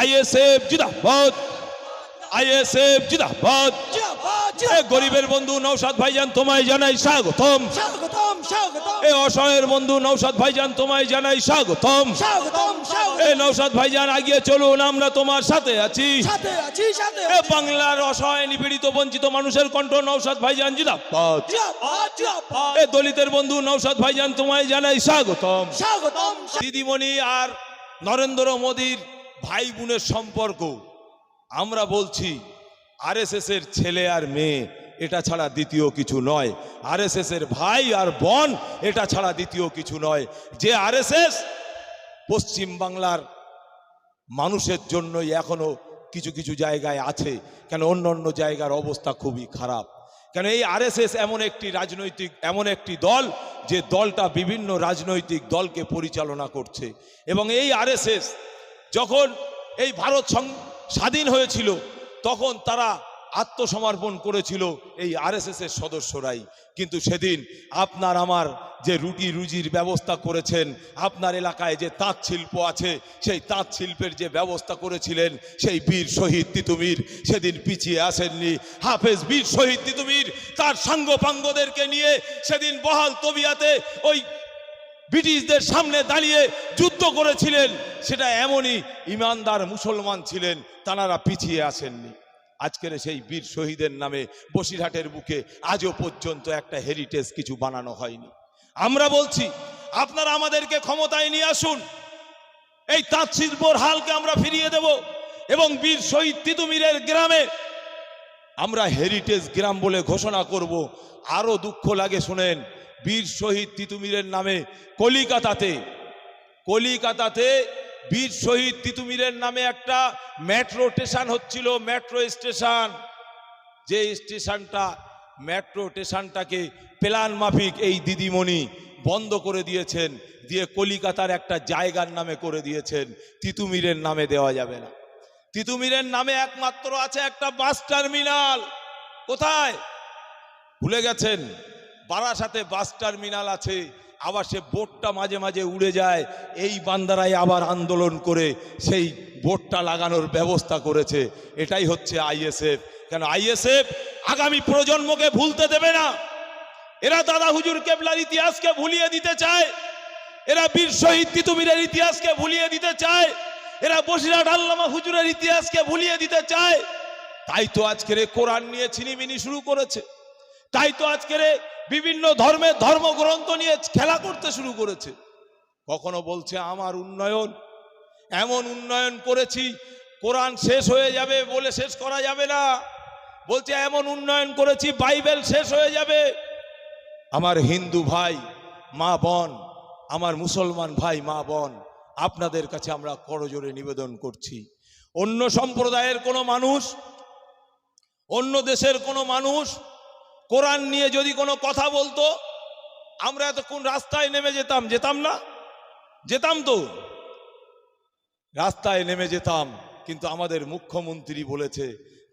ISF জিদাবাদ। ISF জিদাবাদ। গরিবের বন্ধু নৌসাদ ভাইজান তোমায় জানাই স্বাগতম। এ অসহায়ের বন্ধু নৌসাদ ভাইজান তোমায় জানাই স্বাগতম। এ নৌসাদ ভাইজান আগিয়ে চলুন আমরা তোমার সাথে আছি। সাথে আছি সাথে এ বাংলার অসহায় নিপীড়িত বঞ্চিত মানুষের কণ্ঠ নৌসাদ ভাইজান জিদাবাদ। এ দলিতের বন্ধু নৌসাদ ভাইজান তোমায় জানাই স্বাগতম স্বাগতম। দিদিমণি আর নরেন্দ্র মোদীর ভাই বোনের সম্পর্ক। আমরা বলছি আরএসএস এর ছেলে আর মেয়ে, এটা ছাড়া দ্বিতীয় কিছু নয়। আরএসএস এর ভাই আর বোন, এটা ছাড়া দ্বিতীয় কিছু নয়। যে আরএসএস পশ্চিম বাংলার মানুষের জন্যই এখনও কিছু কিছু জায়গায় আছে, কেন অন্য অন্য জায়গার অবস্থা খুবই খারাপ। কেন এই আরএসএস এমন একটি রাজনৈতিক, এমন একটি দল, যে দলটা বিভিন্ন রাজনৈতিক দলকে পরিচালনা করছে। এবং এই আরএসএস যখন এই ভারত স্বাধীন হয়েছিল, তখন তারা আত্মসমর্পণ করেছিল এই আরএসএস এর সদস্যরাই। কিন্তু সেদিন আপনার আমার যে রুটি রুজির ব্যবস্থা করেছেন, আপনার এলাকায় যে তাঁত শিল্প আছে, সেই তাঁত শিল্পের যে ব্যবস্থা করেছিলেন, সেই বীর শহীদ তিতুমির সেদিন পিছিয়ে আসেননি। হাফেজ বীর শহীদ তিতুমির তার সাঙ্গপাঙ্গদেরকে নিয়ে সেদিন বহাল তবিয়াতে ওই ব্রিটিশদের সামনে দাঁড়িয়ে যুদ্ধ করেছিলেন, সেটা এমনই ইমানদার মুসলমান ছিলেন তানারা পিছিয়ে আসেননি আজকের সেই বীর শহীদের নামে বসিরহাটের বুকে আজও পর্যন্ত একটা হেরিটেজ কিছু বানানো হয়নি। আমরা বলছি, আপনারা আমাদেরকে ক্ষমতায় নিয়ে আসুন, এই তাঁত শিল্পর হালকে আমরা ফিরিয়ে দেব এবং বীর শহীদ তিতুমিরের গ্রামে আমরা হেরিটেজ গ্রাম বলে ঘোষণা করব। আরও দুঃখ লাগে শুনেন বীর শহীদ তিতুমিরের নামে কলিকাতাতে কলিকাতাতে বীর শহীদ তিতুমিরের নামে একটা মেট্রো স্টেশন হচ্ছিল মেট্রো স্টেশন যে স্টেশনটা মেট্রো স্টেশনটাকে প্ল্যান মাফিক এই দিদিমণি বন্ধ করে দিয়েছেন, দিয়ে কলিকাতার একটা জায়গার নামে করে দিয়েছেন, তিতুমিরের নামে দেওয়া যাবে না। তিতুমিরের নামে একমাত্র আছে একটা বাস টার্মিনাল। কোথায়? ভুলে গেছেন? বারাসাতে বাস টার্মিনাল আছে, আবার সে বোটটা মাঝে মাঝে উড়ে যায়, এই বান্দারাই আবার আন্দোলন করে সেই বোটটা লাগানোর ব্যবস্থা করেছে। এটাই হচ্ছে আইএসএফ। কেন আইএসএফ আগামী প্রজন্মকে ভুলতে দেবে না। এরা দাদা হুজুর কেবলার ইতিহাসকে ভুলিয়ে দিতে চায়। এরা বীর শহীদ তিতুমিরের ইতিহাসকে ভুলিয়ে দিতে চায়। এরা বসিরহাট আল্লামা হুজুরের ইতিহাসকে ভুলিয়ে দিতে চায়। তাই তো আজকের কোরআন নিয়ে ছিনিমিনি শুরু করেছে। তাই তো আজকের বিভিন্ন ধর্মের ধর্মগ্রন্থ নিয়ে খেলা করতে শুরু করেছে। কখনো বলছে, আমার উন্নয়ন, এমন উন্নয়ন করেছি, কোরআন শেষ হয়ে যাবে বলে শেষ করা যাবে না। বলছে, এমন উন্নয়ন করেছি, বাইবেল শেষ হয়ে যাবে। আমার হিন্দু ভাই, মা বোন, আমার মুসলমান ভাই, মা বোন, আপনাদের কাছে আমরা করজোরে নিবেদন করছি। অন্য সম্প্রদায়ের কোনো মানুষ, অন্য দেশের কোনো মানুষ কোরআন নিয়ে যদি কোনো কথা বলতো, আমরা এতক্ষণ রাস্তায় নেমে যেতাম যেতাম না? যেতাম তো। রাস্তায় নেমে যেতাম, কিন্তু আমাদের মুখ্যমন্ত্রী বলেছে,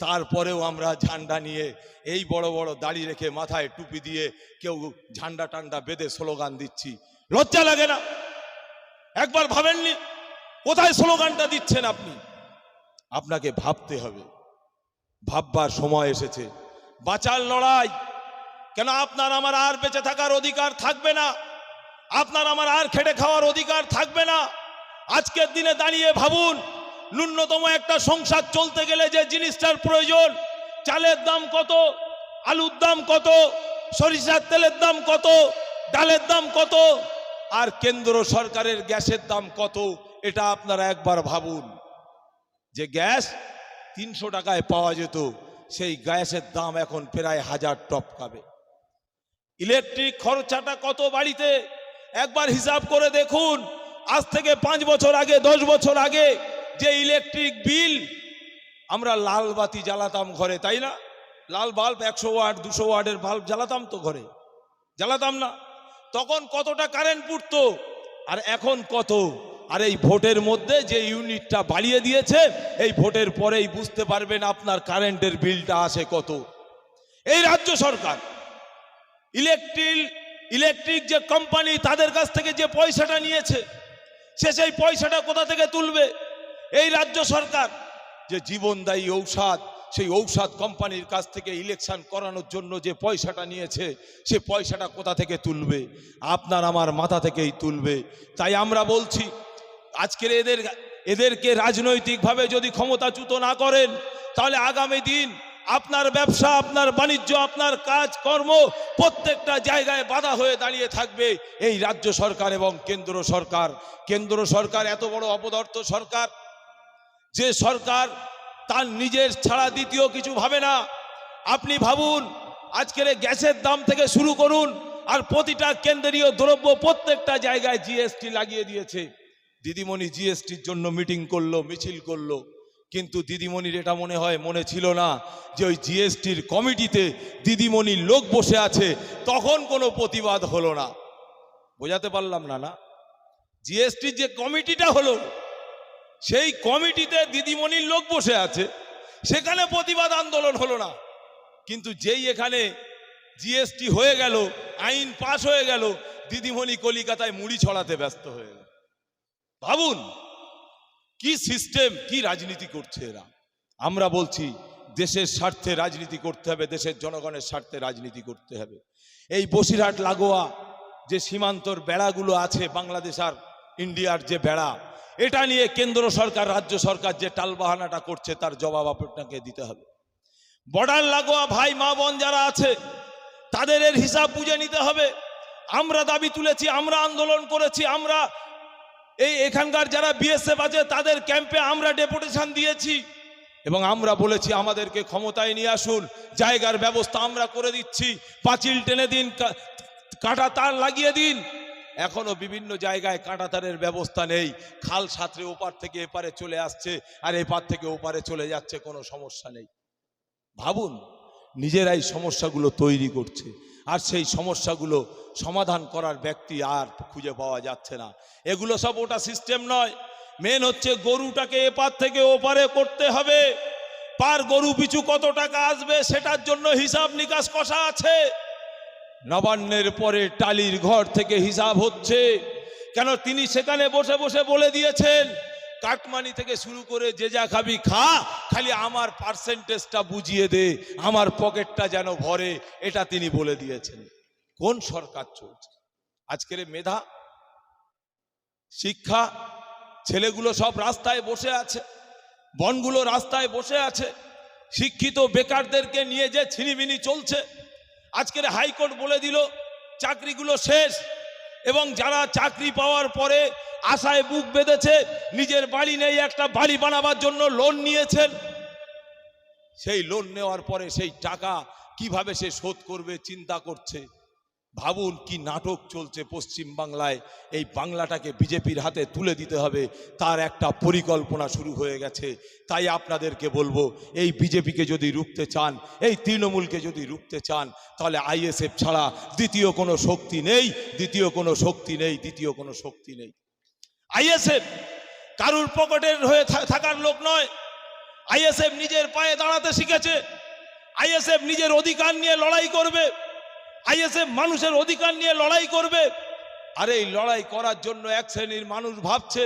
তারপরেও আমরা ঝান্ডা নিয়ে এই বড় বড় দাড়ি রেখে মাথায় টুপি দিয়ে কেউ ঝান্ডা টান্ডা বেঁধে স্লোগান দিচ্ছি। লজ্জা লাগে না? একবার ভাবেননি? কোথায় স্লোগানটা দিচ্ছেন আপনি? আপনাকে ভাবতে হবে। ভাববার সময় এসেছে। বাঁচার লড়াই। কেন আপনার আমার আর বেঁচে থাকার অধিকার থাকবে না? আপনার আমার আর খেটে খাওয়ার অধিকার থাকবে না? আজকের দিনে দাঁড়িয়ে ভাবুন, ন্যূনতম একটা সংসার চলতে গেলে যে জিনিসটার প্রয়োজন, চালের দাম কত, আলুর দাম কত, সরিষার তেলের দাম কত, ডালের দাম কত, আর কেন্দ্র সরকারের গ্যাসের দাম কত, এটা আপনারা একবার ভাবুন। যে গ্যাস তিনশো টাকায় পাওয়া যেত সেই গ্যাসের দাম এখন প্রায় হাজার টপকাবে ইলেকট্রিক খরচাটা কত বাড়িতে? একবার হিসাব করে দেখুন, আজ থেকে পাঁচ বছর আগে, দশ বছর আগে যে ইলেকট্রিক বিল আমরা লাল বাতি জ্বালাতাম ঘরে, তাই না? লাল বাল্ব একশো ওয়াট, দুশো ওয়াটের বাল্ব জ্বালাতাম তো ঘরে। জ্বালাতাম না। তখন কতটা কারেন্ট পুড়তো? আর এখন কত? আর এই ভোটের মধ্যে যে ইউনিটটা বাড়িয়ে দিয়েছে, এই ভোটের পরেই বুঝতে পারবেন আপনার কারেন্টের বিলটা আসে কত। এই রাজ্য সরকার ইলেকট্রিক ইলেকট্রিক যে কোম্পানি তাদের কাছ থেকে যে পয়সাটা নিয়েছে, সে সেই পয়সাটা কোথা থেকে তুলবে? এই রাজ্য সরকার, যে জীবনদায়ী ঔষধ, সেই ঔষধ কোম্পানির কাছ থেকে ইলেকশন করানোর জন্য যে পয়সাটা নিয়েছে, সে পয়সাটা কোথা থেকে তুলবে? আপনার আমার মাথা থেকেই তুলবে। তাই আমরা বলছি আজকের এদের, এদেরকে রাজনৈতিকভাবে যদি ক্ষমতাচ্যুত না করেন, তাহলে আগামী দিন আপনার ব্যবসা, আপনার বাণিজ্য, আপনার কাজ, কর্ম প্রত্যেকটা জায়গায় বাধা হয়ে দাঁড়িয়ে থাকবে। এই রাজ্য সরকার এবং কেন্দ্র সরকার কেন্দ্র সরকার এত বড় অপদার্থ সরকার, যে সরকার তার নিজের ছাড়া দ্বিতীয় কিছু ভাবে না। আপনি ভাবুন, আজকের গ্যাসের দাম থেকে শুরু করুন, আর প্রতিটা কেন্দ্রীয় দ্রব্য প্রত্যেকটা জায়গায় জিএসটি লাগিয়ে দিয়েছে। দিদিমণি জিএসটির জন্য মিটিং করল, মিছিল করল। কিন্তু দিদিমণির এটা মনে হয়, মনে ছিল না যে ওই জিএসটির কমিটিতে দিদিমণির লোক বসে আছে, তখন কোনো প্রতিবাদ হলো না। বোঝাতে পারলাম না না? জিএসটির যে কমিটিটা হলো, সেই কমিটিতে দিদিমণির লোক বসে আছে, সেখানে প্রতিবাদ আন্দোলন হলো না। কিন্তু যেই এখানে জিএসটি হয়ে গেল, আইন পাশ হয়ে গেল, দিদিমণি কলিকাতায় মুড়ি ছড়াতে ব্যস্ত হয়ে গেল। ভাবুন, কি সিস্টেম কি রাজনীতি করছে এরা? আমরা বলছি, দেশের স্বার্থে রাজনীতি করতে হবে, দেশের জনগণের স্বার্থে রাজনীতি করতে হবে। এই বসিরহাট লাগোয়া যে সীমান্তর বেড়াগুলো আছে, বাংলাদেশ আর ইন্ডিয়ার যে বেড়া, এটা নিয়ে কেন্দ্র সরকার, রাজ্য সরকার যে টালবাহানাটা করছে, তার জবাব আপনাকে দিতে হবে। বর্ডার লাগোয়া ভাই, মা, বোন যারা আছে, তাদের এর হিসাব বুঝে নিতে হবে। আমরা দাবি তুলেছি, আমরা আন্দোলন করেছি, আমরা এই এখানকার যারা বিএসএফ আছে, তাদের ক্যাম্পে আমরা ডেপুটেশন দিয়েছি। এবং আমরা বলেছি, আমাদেরকে ক্ষমতায় নিয়ে আসুন। জায়গার ব্যবস্থা আমরা করে দিচ্ছি। পাঁচিল টেনে দিন কাঁটা তার লাগিয়ে দিন। এখনও বিভিন্ন জায়গায় কাঁটা তারের ব্যবস্থা নেই। খাল সাঁতরে ওপার থেকে এপারে চলে আসছে, আর এপার থেকে ওপারে চলে যাচ্ছে, কোনো সমস্যা নেই। ভাবুন, নিজেরাই সমস্যাগুলো তৈরি করছে। আর সেই সমস্যাগুলো সমাধান করার ব্যক্তি আর খুঁজে পাওয়া যাচ্ছে না। এগুলো সব ওটা সিস্টেম নয়। মেন হচ্ছে গরুটাকে এপার থেকে ওপারে করতে হবে। পার গরু পিছু কত টাকা আসবে সেটার জন্য হিসাব নিকাশ কষা আছে। নবান্নের পরে টালির ঘর থেকে হিসাব হচ্ছে। কেন তিনি সেখানে বসে বসে বলে দিয়েছেন কাটমানি থেকে শুরু করে যে যা খাবি খা, খালি আমার পার্সেন্টেজটা বুঝিয়ে দে, আমার পকেটটা যেন ভরে, এটা তিনি বলে দিয়েছেন। কোন সরকার চলছে? আজকের মেধা, শিক্ষা, ছেলেগুলো সব রাস্তায় বসে আছে, বনগুলো রাস্তায় বসে আছে, শিক্ষিত বেকারদেরকে নিয়ে যে ছিনিমিনি চলছে, আজকের হাইকোর্ট বলে দিল, চাকরিগুলো শেষ এবং যারা চাকরি পাওয়ার পরে আশায় বুক বেঁধেছে, নিজের বাড়ি নেই, একটা বাড়ি বানাবার জন্য লোন নিয়েছেন, সেই লোন নেওয়ার পরে সেই টাকা কীভাবে সে শোধ করবে, চিন্তা করছে। ভাবুন কি নাটক চলছে পশ্চিম বাংলায়। এই বাংলাটাকে বিজেপির হাতে তুলে দিতে হবে। তার একটা পরিকল্পনা শুরু হয়ে গেছে। তাই আপনাদেরকে বলব, এই বিজেপিকে যদি রুখতে চান, এই তৃণমূলকে যদি রুখতে চান, তাহলে আইএসএফ ছাড়া দ্বিতীয় কোনো শক্তি নেই, দ্বিতীয় কোনো শক্তি নেই, দ্বিতীয় কোনো শক্তি নেই। আইএসএফ কারুর পকেটের হয়ে থাকার লোক নয়। আইএসএফ নিজের পায়ে দাঁড়াতে শিখেছে। আইএসএফ নিজের অধিকার নিয়ে লড়াই করবে। আইএসএফ মানুষের অধিকার নিয়ে লড়াই করবে। আর এই লড়াই করার জন্য এক শ্রেণির মানুষ ভাবছে,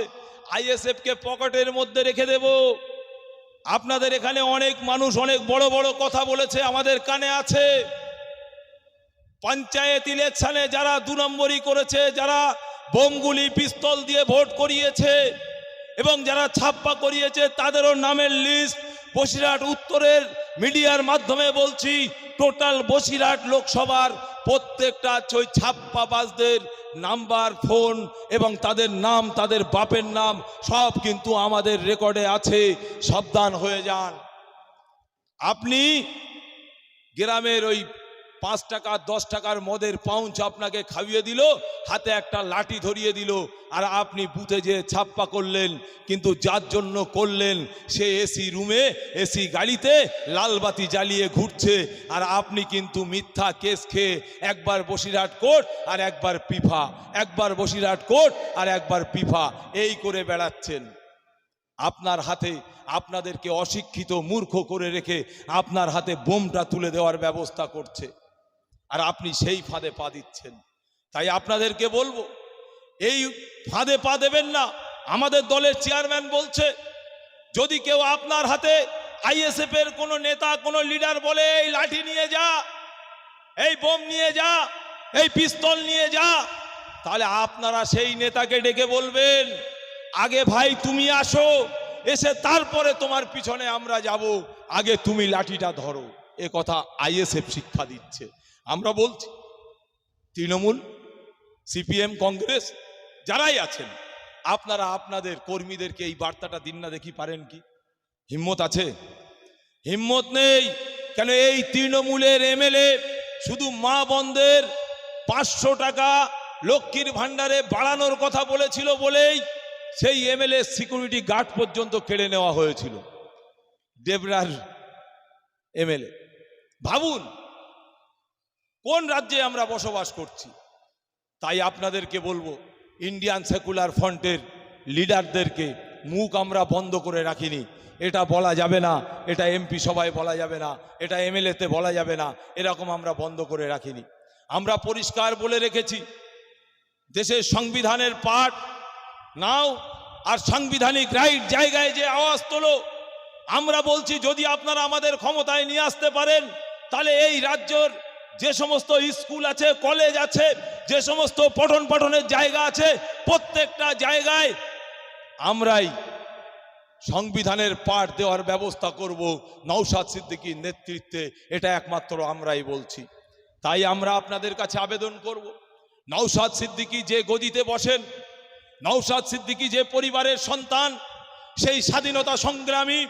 আইএসএফ কে পকেটের মধ্যে রেখে দেব। আপনাদের এখানে অনেক মানুষ অনেক বড় বড় কথা বলেছে, আমাদের কানে আছে। পঞ্চায়েত ইলেকশনে যারা দু নম্বরই করেছে, যারা বোমগুলি পিস্তল দিয়ে ভোট করিয়েছে এবং যারা ছাপ্পা করিয়েছে, তাদেরও নামের লিস্ট বসিরহাট উত্তরের মিডিয়ার মাধ্যমে বলছি টোটাল বসিরহাট লোকসভার প্রত্যেকটা ওই ছাপ্পাবাজদের নাম্বার, ফোন এবং তাদের নাম, তাদের বাপের নাম সব কিন্তু আমাদের রেকর্ডে আছে। সাবধান হয়ে যান। আপনি গ্রামের ওই পাঁচ টাকা, দশ টাকার মদের পাউঞ্চ আপনাকে খাইয়ে দিল, হাতে একটা লাঠি ধরিয়ে দিল, আর আপনি বুথে যে ছাপ্পা করলেন, কিন্তু যার জন্য করলেন, সে এসি রুমে এসি গাড়িতে লালবাতি জ্বালিয়ে ঘুরছে, আর আপনি কিন্তু মিথ্যা কেস খেয়ে একবার বসিরহাট কোর্ট আর একবার পিফা, একবার বসিরহাট কোর্ট আর একবার পিফা, এই করে বেড়াচ্ছেন। আপনার হাতে আপনাদেরকে অশিক্ষিত মূর্খ করে রেখে আপনার হাতে বোমটা তুলে দেওয়ার ব্যবস্থা করছে। আর আপনি সেই ফাঁদে পা দিচ্ছেন। তাই আপনাদেরকে বলব, এই ফাঁদে পা দেবেন না। আমাদের দলের চেয়ারম্যান বলছে, যদি কেউ আপনার হাতে আইএসএফ এর কোনো নেতা, কোনো লিডার বলে, এই লাঠি নিয়ে যা, এই বোম নিয়ে যা, এই পিস্তল নিয়ে যা, তাহলে আপনারা সেই নেতাকে ডেকে বলবেন, আগে ভাই তুমি আসো, এসে তারপরে তোমার পিছনে আমরা যাব, আগে তুমি লাঠিটা ধরো। এ কথা আইএসএফ শিক্ষা দিচ্ছে। আমরা বলছি, তৃণমূল, সিপিএম, কংগ্রেস, যারাই আছেন, আপনারা আপনাদের কর্মীদেরকে এই বার্তাটা দিন না দেখি পারেন কি? হিম্মত আছে? হিম্মত নেই? কেন এই তৃণমূলের এমএলএ শুধু মা বন্ধের পাঁচশো টাকা লক্ষ্মীর ভাণ্ডারে বাড়ানোর কথা বলেছিল বলেই সেই এমএলএ সিকিউরিটি গার্ড পর্যন্ত কেড়ে নেওয়া হয়েছিল। দেবরার এমএলএ। ভাবুন কোন রাজ্যে আমরা বসবাস করছি? তাই আপনাদেরকে বলব ইন্ডিয়ান সেকুলার ফ্রন্টের লিডারদেরকে মুখ আমরা বন্ধ করে রাখিনি। এটা বলা যাবে না, এটা এমপি সভায় বলা যাবে না, এটা এমএলএতে বলা যাবে না, এরকম আমরা বন্ধ করে রাখিনি। আমরা পরিষ্কার বলে রেখেছি, দেশের সংবিধানের পাঠ নাও, আর সাংবিধানিক রাইট জায়গায় যে আওয়াজ তোলো, আমরা বলছি যদি আপনারা আমাদের ক্ষমতায় নিয়ে আসতে পারেন, তাহলে এই রাজ্যর যে সমস্ত স্কুল আছে, কলেজ আছে, যে সমস্ত পঠন পাঠনের জায়গা আছে, প্রত্যেকটা জায়গায় আমরাই সংবিধানের পাঠ দেওয়ার ব্যবস্থা করব। নৌসাদ সিদ্দিকীর নেতৃত্বে এটা একমাত্র আমরাই বলছি। তাই আমরা আপনাদের কাছে আবেদন করব। নৌসাদ সিদ্দিকী যে গদিতে বসেন নৌসাদ সিদ্দিকী যে পরিবারের সন্তান, সেই স্বাধীনতা সংগ্রামী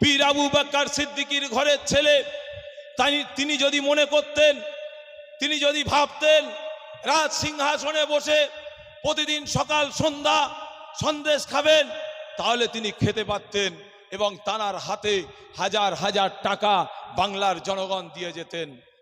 পীর আবু বাক্কার সিদ্দিকীর ঘরের ছেলে তাই তিনি যদি মনে করতেন, তিনি যদি ভাবতেন, রাজ সিংহাসনে বসে প্রতিদিন সকাল, সন্ধ্যা সন্দেশ খাবেন, তাহলে তিনি খেতে পারতেন এবং তানার হাতে হাজার হাজার টাকা বাংলার জনগণ দিয়ে যেতেন।